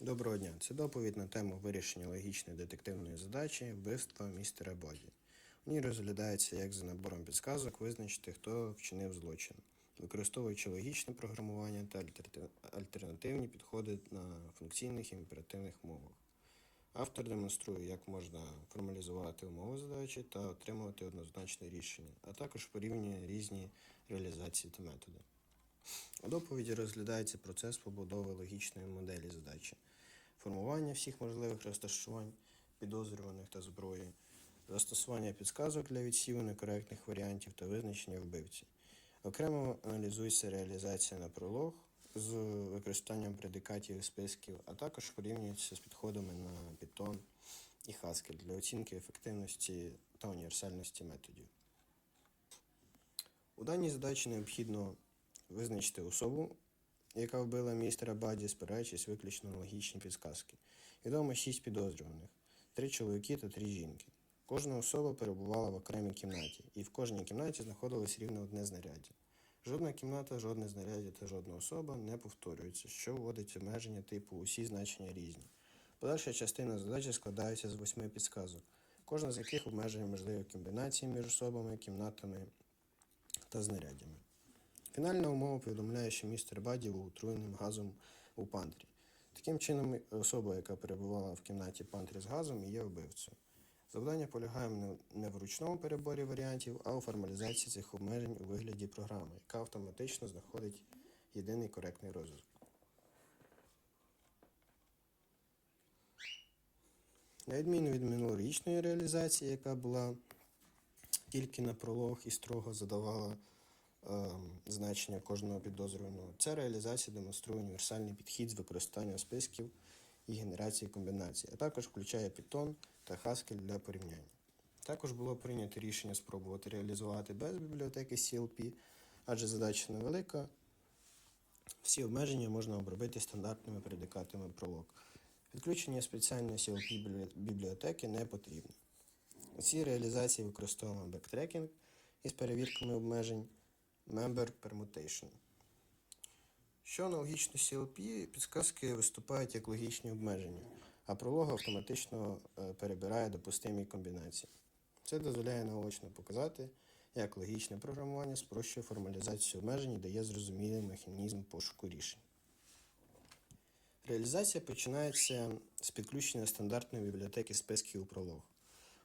Доброго дня. Це доповідь на тему вирішення логічної детективної задачі вбивства містера Боді. У ній розглядається, як за набором підсказок визначити, хто вчинив злочин, використовуючи логічне програмування та альтернативні підходи на функційних і імперативних мовах. Автор демонструє, як можна формалізувати умови задачі та отримувати однозначне рішення, а також порівнює різні реалізації та методи. У доповіді розглядається процес побудови логічної моделі задачі, формування всіх можливих розташувань підозрюваних та зброї, застосування підсказок для відсіву некоректних варіантів та визначення вбивці. Окремо аналізується реалізація на пролог з використанням предикатів і списків, а також порівнюється з підходами на Python і Haskell для оцінки ефективності та універсальності методів. У даній задачі необхідно визначити особу, яка вбила містера Баді, спираючись виключно на логічні підсказки. Відомо шість підозрюваних: три чоловіки та три жінки. Кожна особа перебувала в окремій кімнаті, і в кожній кімнаті знаходилось рівно одне знаряддя. Жодна кімната, жодне знаряддя та жодна особа не повторюються, що вводить обмеження типу усі значення різні. Подальша частина задачі складається з восьми підсказок, кожна з яких обмежує можливі комбінації між особами, кімнатами та знаряддями. Фінальна умова повідомляє, що містер Баді був отруєним газом у пантрі. Таким чином, особа, яка перебувала в кімнаті пантрі з газом, є вбивцею. Завдання полягає не- в ручному переборі варіантів, а у формалізації цих обмежень у вигляді програми, яка автоматично знаходить єдиний коректний розв'язок. На відміну від минулорічної реалізації, яка була тільки на пролог і строго задавала значення кожного підозрюваного. Ця реалізація демонструє універсальний підхід з використанням списків і генерації комбінацій, а також включає Python та Haskell для порівняння. Також було прийнято рішення спробувати реалізувати без бібліотеки CLP, адже задача невелика. Всі обмеження можна обробити стандартними предикатами пролог. Підключення спеціальної CLP бібліотеки не потрібно. У цій реалізації використовуємо бектрекінг із перевірками обмежень Member Permutation. Що аналогічно CLP, підсказки виступають як логічні обмеження, а пролог автоматично е, перебирає допустимі комбінації. Це дозволяє наочно показати, як логічне програмування спрощує формалізацію обмежень і дає зрозумілий механізм пошуку рішень. Реалізація починається з підключення стандартної бібліотеки списків у пролог.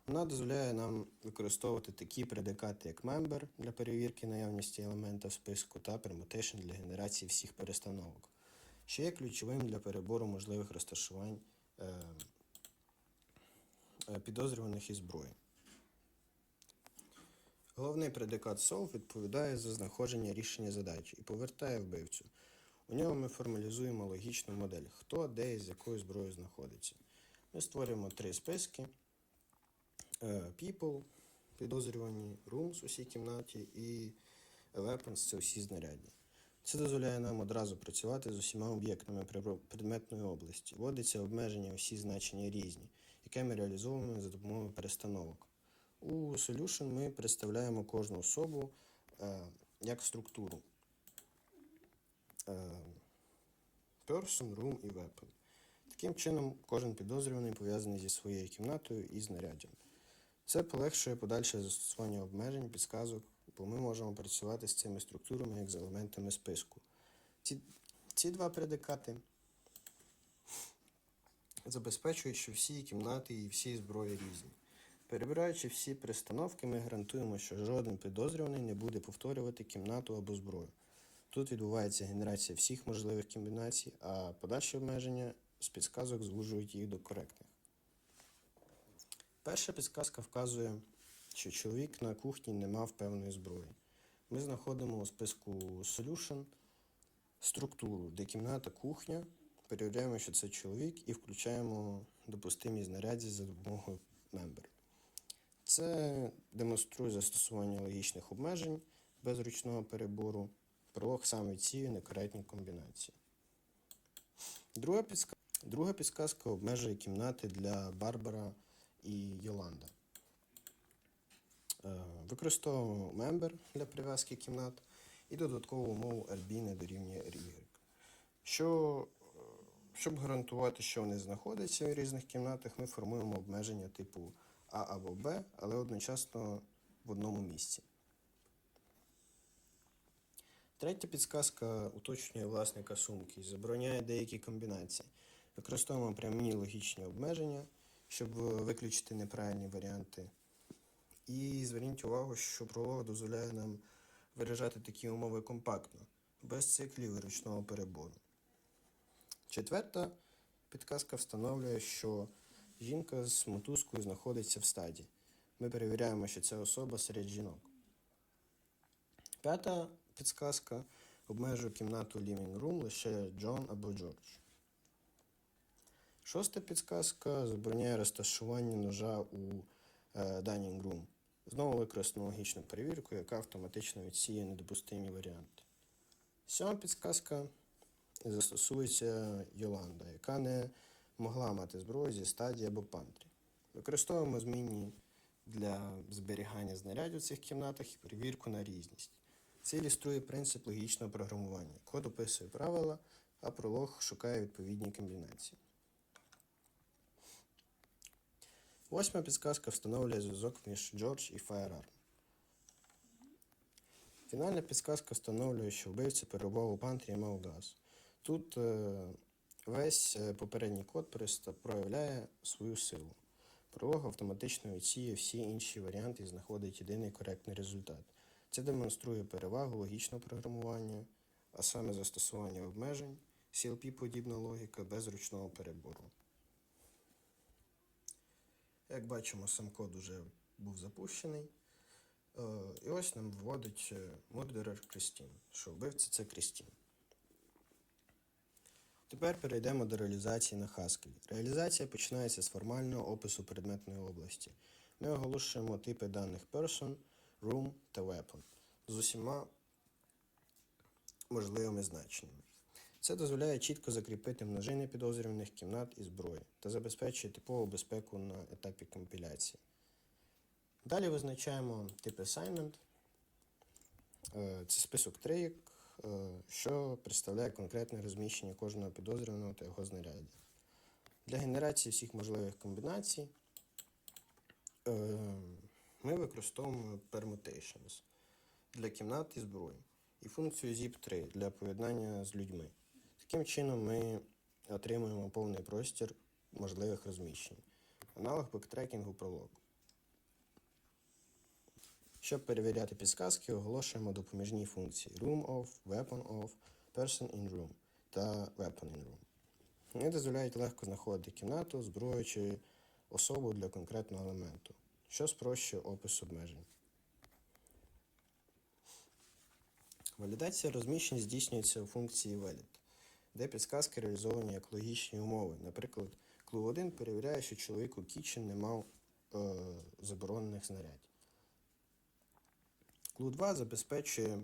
Вона дозволяє нам використовувати такі предикати, як member для перевірки наявності елемента в списку та permutation для генерації всіх перестановок, що є ключовим для перебору можливих розташувань е, е, підозрюваних і зброї. Головний предикат solve відповідає за знаходження рішення задачі і повертає вбивцю. У ньому ми формалізуємо логічну модель, хто, де і з якою зброєю знаходиться. Ми створюємо три списки. Е, People, підозрювані, Rooms у всій кімнаті і Weapons це усі знаряддя. Це дозволяє нам одразу працювати з усіма об'єктами предметної області. Вводиться обмеження усі значення різні, яке ми реалізовуємо за допомогою перестановок. У Solution ми представляємо кожну особу е, як структуру. Е, Person, Room і Weapon. Таким чином, кожен підозрюваний пов'язаний зі своєю кімнатою і знаряддям. Це полегшує подальше застосування обмежень, підсказок, бо ми можемо працювати з цими структурами як з елементами списку. Ці, ці два предикати забезпечують, що всі кімнати і всі зброї різні. Перебираючи всі перестановки, ми гарантуємо, що жоден підозрюваний не буде повторювати кімнату або зброю. Тут відбувається генерація всіх можливих комбінацій, а подальші обмеження з підсказок звужують їх до коректних. Перша підсказка вказує, що чоловік на кухні не мав певної зброї. Ми знаходимо у списку Solution структуру, де кімната кухня, перевіряємо, що це чоловік, і включаємо допустимі знаряддя за допомогою Member. Це демонструє застосування логічних обмежень без ручного перебору. Пролог сам відсіює некоректні комбінації. Друга підсказка, друга підсказка обмежує кімнати для Барбара і Йоланда. Е, Використовуємо member для прив'язки кімнат і додаткову умову RB не дорівнює RY, що е, Щоб гарантувати, що вони знаходяться в різних кімнатах, ми формуємо обмеження типу А або Б, але одночасно в одному місці. Третя підсказка уточнює власника сумки і забороняє деякі комбінації. Використовуємо прямі логічні обмеження, щоб виключити неправильні варіанти. І зверніть увагу, що пролог дозволяє нам виражати такі умови компактно, без циклів ручного перебору. Четверта підказка встановлює, що жінка з мотузкою знаходиться в стаді. Ми перевіряємо, що це особа серед жінок. П'ята підсказка обмежує кімнату Living Room лише Джон або Джордж. Шоста підсказка забороняє розташування ножа у е, Dining Room. Знову використано логічну перевірку, яка автоматично відсіє недопустимі варіанти. Сьома підсказка застосується Йоланда, яка не могла мати зброю зі стадії або пантрі. Використовуємо змінні для зберігання знарядів в цих кімнатах і перевірку на різність. Це ілюструє принцип логічного програмування. Код описує правила, а пролог шукає відповідні комбінації. Восьма підсказка встановлює зв'язок між Джордж і Firearm. Фінальна підсказка встановлює, що вбивця перебував у пантрі і мав газ. Тут е, весь е, попередній код просто проявляє свою силу. Пролог автоматично відсіє всі інші варіанти і знаходить єдиний коректний результат. Це демонструє перевагу логічного програмування, а саме застосування обмежень, CLP-подібна логіка без ручного перебору. Як бачимо, сам код вже був запущений. Е, І ось нам вводить е, Крістін, що вбивця це Крістін. Тепер перейдемо до реалізації на Haskell. Реалізація починається з формального опису предметної області. Ми оголошуємо типи даних person, room та weapon з усіма можливими значеннями. Це дозволяє чітко закріпити множини підозрюваних кімнат і зброї та забезпечує типову безпеку на етапі компіляції. Далі визначаємо тип assignment. Е, Це список трійок, е, що представляє конкретне розміщення кожного підозрюваного та його знаряддя. Для генерації всіх можливих комбінацій е, ми використовуємо permutations для кімнат і зброї і функцію zip3 для поєднання з людьми. Таким чином ми отримуємо повний простір можливих розміщень. Аналог бектрекінгу пролог. Щоб перевіряти підсказки, оголошуємо допоміжні функції Room of, Weapon of, Person in Room та Weapon in Room. Вони дозволяють легко знаходити кімнату, зброю чи особу для конкретного елементу, що спрощує опис обмежень. Валідація розміщень здійснюється у функції valid, де підсказки реалізовані як логічні умови. Наприклад, Clue 1 перевіряє, що чоловік у Кічен не мав е, заборонених знарядь. Clue 2 забезпечує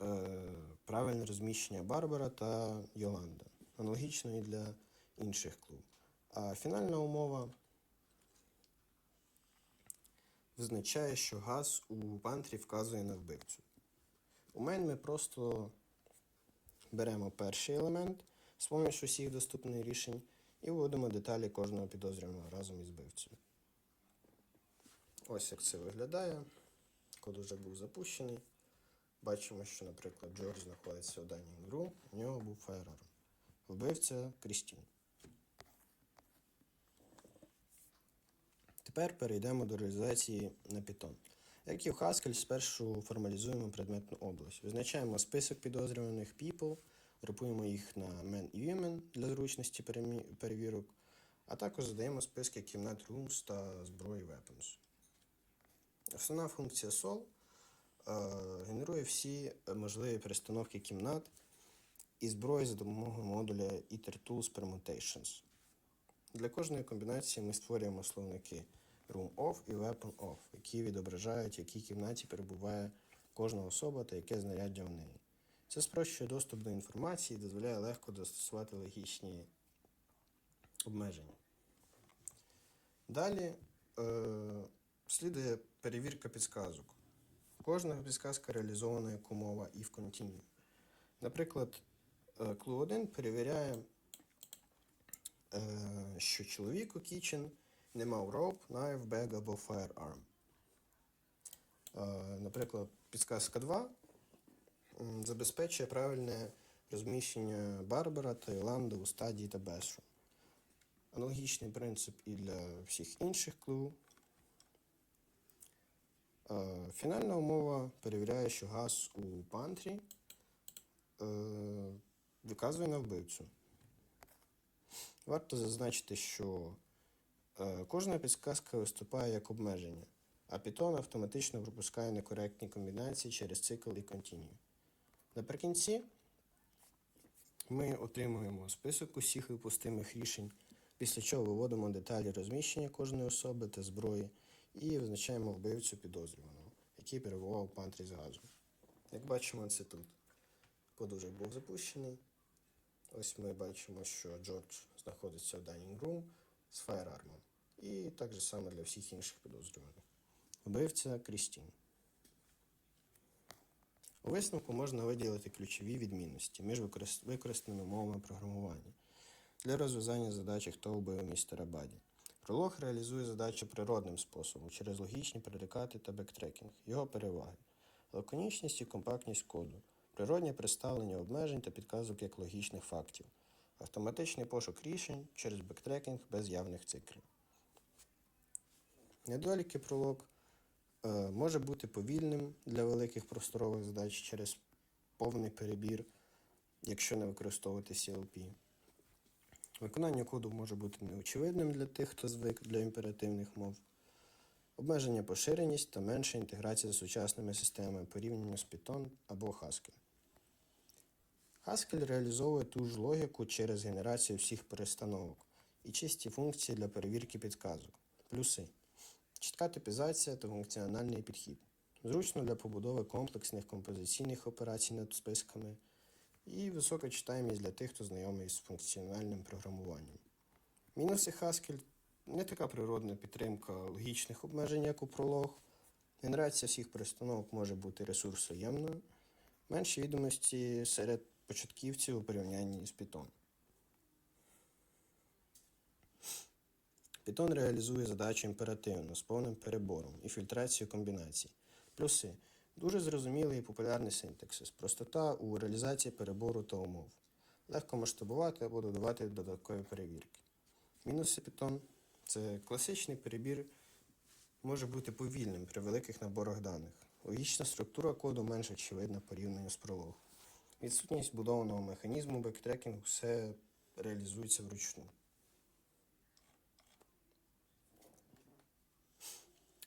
е, правильне розміщення Барбара та Йоланда, аналогічно і для інших клуб. А фінальна умова визначає, що газ у пантрі вказує на вбивцю. У мен ми просто беремо перший елемент з поміж усіх доступних рішень і вводимо деталі кожного підозрюваного разом із вбивцею. Ось як це виглядає. Код вже був запущений. Бачимо, що, наприклад, Джордж знаходиться у даній гру, у нього був фаєрарм. Вбивця Крістін. Тепер перейдемо до реалізації на Python. Як і в Haskell, спершу формалізуємо предметну область. Визначаємо список підозрюваних people, групуємо їх на men і women для зручності перевірок, а також задаємо списки кімнат rooms та зброї weapons. Основна функція sol е, генерує всі можливі перестановки кімнат і зброї за допомогою модуля IterTools Permutations. Для кожної комбінації ми створюємо словники Room Off і Weapon Off, які відображають, в якій кімнаті перебуває кожна особа та яке знаряддя в неї. Це спрощує доступ до інформації і дозволяє легко застосувати логічні обмеження. Далі е, слідує перевірка підсказок. Кожна підсказка реалізована як умова if continue. Наприклад, е, Clue 1 перевіряє, е, що чоловік у kitchen не мав rope, knife, bag або firearm. Е, Наприклад, підсказка 2 забезпечує правильне розміщення Барбара та Іланди у стадії та безшум. Аналогічний принцип і для всіх інших клю. Е, Фінальна умова перевіряє, що газ у пантрі е, виказує на вбивцю. Варто зазначити, що кожна підсказка виступає як обмеження, а Python автоматично пропускає некоректні комбінації через цикл і continue. Наприкінці ми отримуємо список усіх випустимих рішень, після чого виводимо деталі розміщення кожної особи та зброї і визначаємо вбивцю підозрюваного, який перебував у пантрі з газом. Як бачимо, це тут. Код був запущений. Ось ми бачимо, що Джордж знаходиться в dining room з фаєрармом. І так же само для всіх інших підозрюваних. Вбивця Крістін. У висновку можна виділити ключові відмінності між використаними мовами програмування для розв'язання задачі «Хто вбив містера Баді». Пролог реалізує задачу природним способом через логічні предикати та бектрекінг, його переваги, лаконічність і компактність коду, природнє представлення обмежень та підказок як логічних фактів, автоматичний пошук рішень через бектрекінг без явних циклів. Недоліки пролог е, може бути повільним для великих просторових задач через повний перебір, якщо не використовувати CLP. Виконання коду може бути неочевидним для тих, хто звик для імперативних мов. Обмеження поширеність та менша інтеграція з сучасними системами порівняно з Python або Haskell. Haskell реалізовує ту ж логіку через генерацію всіх перестановок і чисті функції для перевірки підказок. Плюси. Чітка типізація та функціональний підхід. Зручно для побудови комплексних композиційних операцій над списками і висока читаємість для тих, хто знайомий з функціональним програмуванням. Мінуси Haskell не така природна підтримка логічних обмежень, як у пролог. Генерація всіх перестановок може бути ресурсоємною, менші відомості серед початківців у порівнянні з Python. Python реалізує задачу імперативно з повним перебором і фільтрацією комбінацій. Плюси дуже зрозумілий і популярний синтаксис, простота у реалізації перебору та умов. Легко масштабувати або додавати додаткові перевірки. Мінуси Python це класичний перебір може бути повільним при великих наборах даних. Логічна структура коду менш очевидна порівняно з прологом. Відсутність будованого механізму бектрекінгу все реалізується вручну.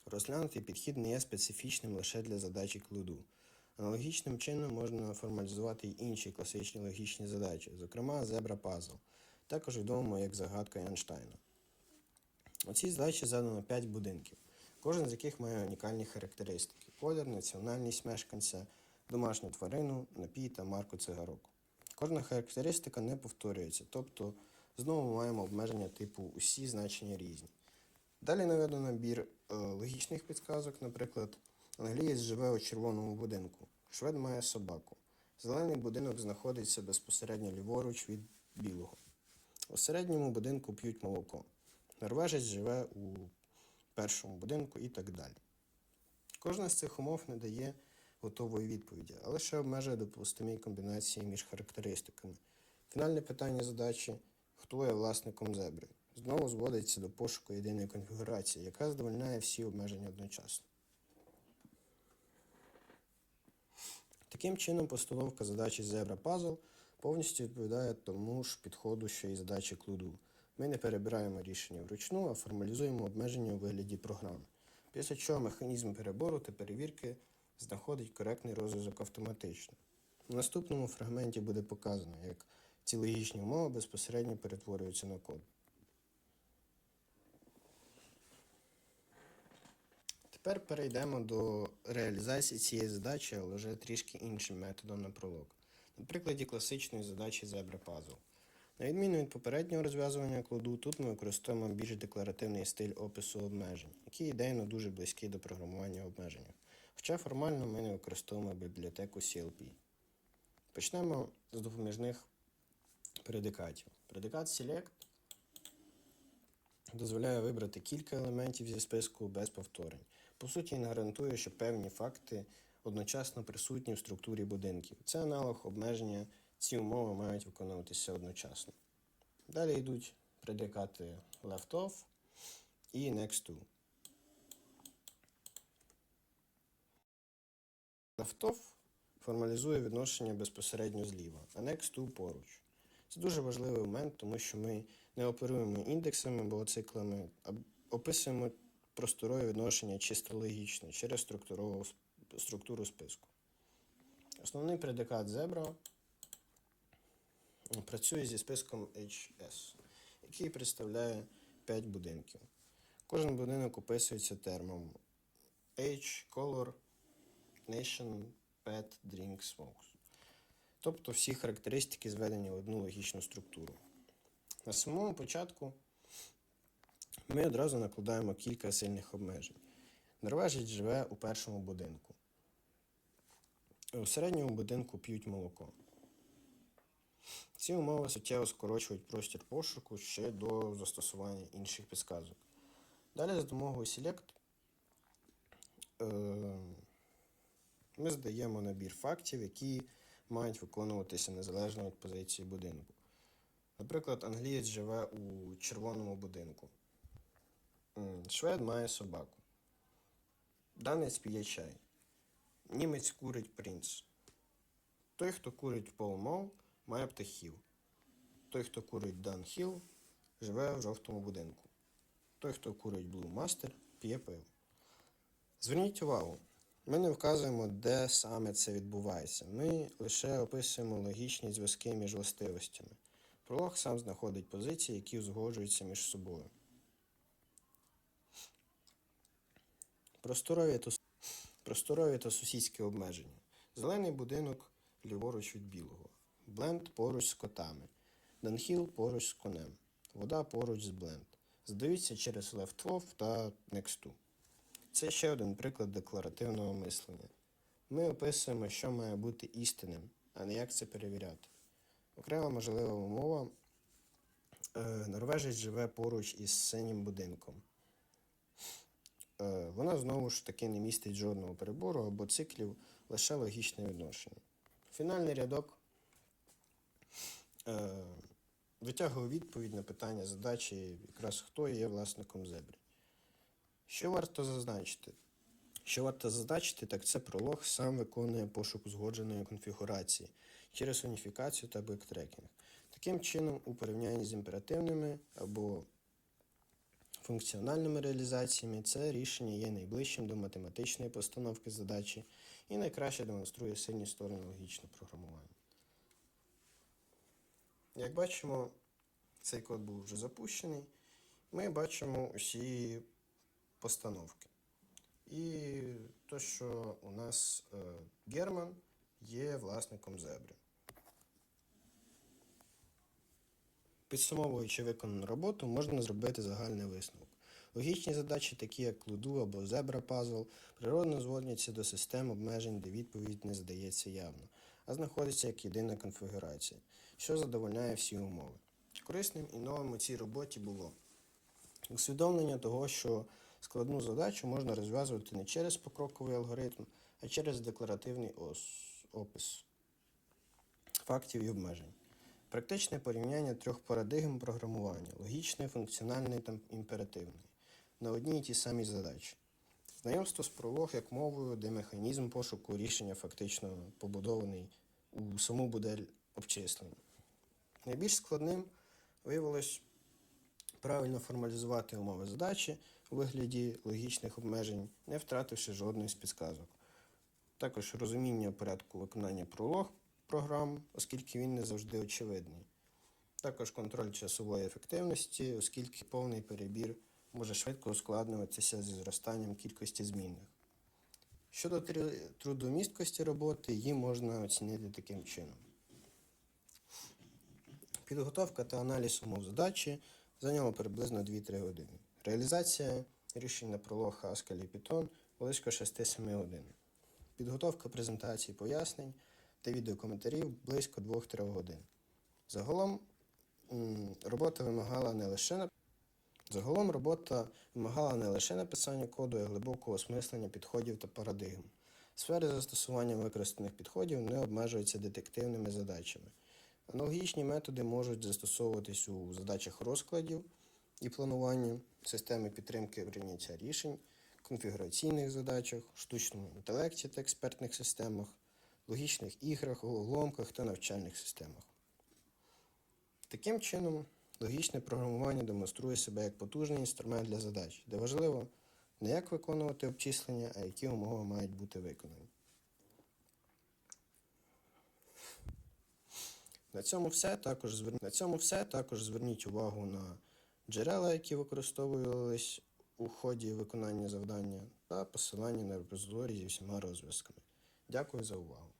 Розглянутий підхід не є специфічним лише для задачі клуду. Аналогічним чином можна формалізувати й інші класичні логічні задачі, зокрема зебра пазл, також відомо як загадка Ейнштейна. У цій задачі задано 5 будинків, кожен з яких має унікальні характеристики: колір, національність мешканця, домашню тварину, напій та марку цигарок. Кожна характеристика не повторюється, тобто знову маємо обмеження типу усі значення різні. Далі наведено набір е, логічних підказок, наприклад, англієць живе у червоному будинку, швед має собаку. Зелений будинок знаходиться безпосередньо ліворуч від білого. У середньому будинку п'ють молоко. Норвежець живе у першому будинку і так далі. Кожна з цих умов не дає готової відповіді, а лише обмежує допустимі комбінації між характеристиками. Фінальне питання задачі хто є власником зебри? Знову зводиться до пошуку єдиної конфігурації, яка задовольняє всі обмеження одночасно. Таким чином, постановка задачі Zebra Puzzle повністю відповідає тому ж підходу, що і задачі клуду. Ми не перебираємо рішення вручну, а формалізуємо обмеження у вигляді програми. Після чого механізм перебору та перевірки знаходить коректний розв'язок автоматично. У наступному фрагменті буде показано, як ці логічні умови безпосередньо перетворюються на код. Тепер перейдемо до реалізації цієї задачі, але вже трішки іншим методом на пролог. На прикладі класичної задачі Zebra Puzzle. На відміну від попереднього розв'язування коду, тут ми використовуємо більш декларативний стиль опису обмежень, який ідейно дуже близький до програмування обмежень. Хоча формально ми не використовуємо бібліотеку CLP. Почнемо з допоміжних предикатів. Предикат select дозволяє вибрати кілька елементів зі списку без повторень. По суті, він гарантує, що певні факти одночасно присутні в структурі будинків. Це аналог обмеження, ці умови мають виконуватися одночасно. Далі йдуть предикати left off і next to. Off формалізує відношення безпосередньо зліва, а next to поруч. Це дуже важливий момент, тому що ми не оперуємо індексами або циклами, а описуємо просторове відношення чисто логічно через структуру списку. Основний предикат зебра працює зі списком HS, який представляє 5 будинків. Кожен будинок описується термом Age, Color, Nation, Pet, Drink, Smokes. Тобто всі характеристики зведені в одну логічну структуру. На самому початку ми одразу накладаємо кілька сильних обмежень. Норвежець живе у першому будинку. У середньому будинку п'ють молоко. Ці умови суттєво скорочують простір пошуку ще до застосування інших підсказок. Далі за допомогою Select е, ми здаємо набір фактів, які мають виконуватися незалежно від позиції будинку. Наприклад, англієць живе у червоному будинку. Швед має собаку. Данець п'є чай. Німець курить принц. Той, хто курить Пол Мол, має птахів. Той, хто курить Дан Хіл, живе в жовтому будинку. Той, хто курить Master, п'є пиво. Зверніть увагу, ми не вказуємо, де саме це відбувається. Ми лише описуємо логічні зв'язки між властивостями. Пролог сам знаходить позиції, які узгоджуються між собою. Просторові та, просторові та сусідські обмеження. Зелений будинок ліворуч від білого. Бленд поруч з котами. Данхіл поруч з конем. Вода поруч з бленд. Здаються через left off та next. Це ще один приклад декларативного мислення. Ми описуємо, що має бути істинним, а не як це перевіряти. Окрема можлива умова. Е, Норвежець живе поруч із синім будинком. Е, Вона знову ж таки не містить жодного перебору або циклів, лише логічне відношення. Фінальний рядок е, витягує відповідь на питання задачі, якраз хто є власником зебри. Що варто зазначити? Що варто зазначити, так це пролог сам виконує пошук узгодженої конфігурації через уніфікацію та бектрекінг. Таким чином, у порівнянні з імперативними або функціональними реалізаціями, це рішення є найближчим до математичної постановки задачі і найкраще демонструє сильні сторони логічного програмування. Як бачимо, цей код був вже запущений. Ми бачимо усі постановки. І то, що у нас е, Герман є власником зебри. Підсумовуючи виконану роботу, можна зробити загальний висновок. Логічні задачі, такі як луду або зебра пазл, природно зводняться до систем обмежень, де відповідь не здається явно, а знаходиться як єдина конфігурація, що задовольняє всі умови. Корисним і новим у цій роботі було усвідомлення того, що складну задачу можна розв'язувати не через покроковий алгоритм, а через декларативний опис фактів і обмежень. Практичне порівняння трьох парадигм програмування логічний, функціональний та імперативний на одній і тій самій задачі. Знайомство з пролог як мовою, де механізм пошуку рішення фактично побудований у саму модель обчислення. Найбільш складним виявилось правильно формалізувати умови задачі у вигляді логічних обмежень, не втративши жодної з підсказок. Також розуміння порядку виконання пролог програм, оскільки він не завжди очевидний. Також контроль часової ефективності, оскільки повний перебір може швидко ускладнюватися зі зростанням кількості змінних. Щодо трудомісткості роботи, її можна оцінити таким чином. Підготовка та аналіз умов задачі зайняло приблизно 2-3 години. Реалізація рішень на пролог Haskell і Python близько 6-7 годин. Підготовка презентацій пояснень та відеокоментарів близько 2-3 годин. Загалом робота вимагала не лише, нап- Загалом робота вимагала не лише написання коду, а й глибокого осмислення підходів та парадигм. Сфери застосування використаних підходів не обмежуються детективними задачами. Аналогічні методи можуть застосовуватись у задачах розкладів і планування, системи підтримки прийняття рішень, конфігураційних задачах, штучному інтелекті та експертних системах, логічних іграх, головоломках та навчальних системах. Таким чином, логічне програмування демонструє себе як потужний інструмент для задач, де важливо не як виконувати обчислення, а які умови мають бути виконані. На цьому все. Також звер... на цьому все. Також зверніть увагу на джерела, які використовувались у ході виконання завдання, та посилання на репозиторії зі всіма розв'язками. Дякую за увагу.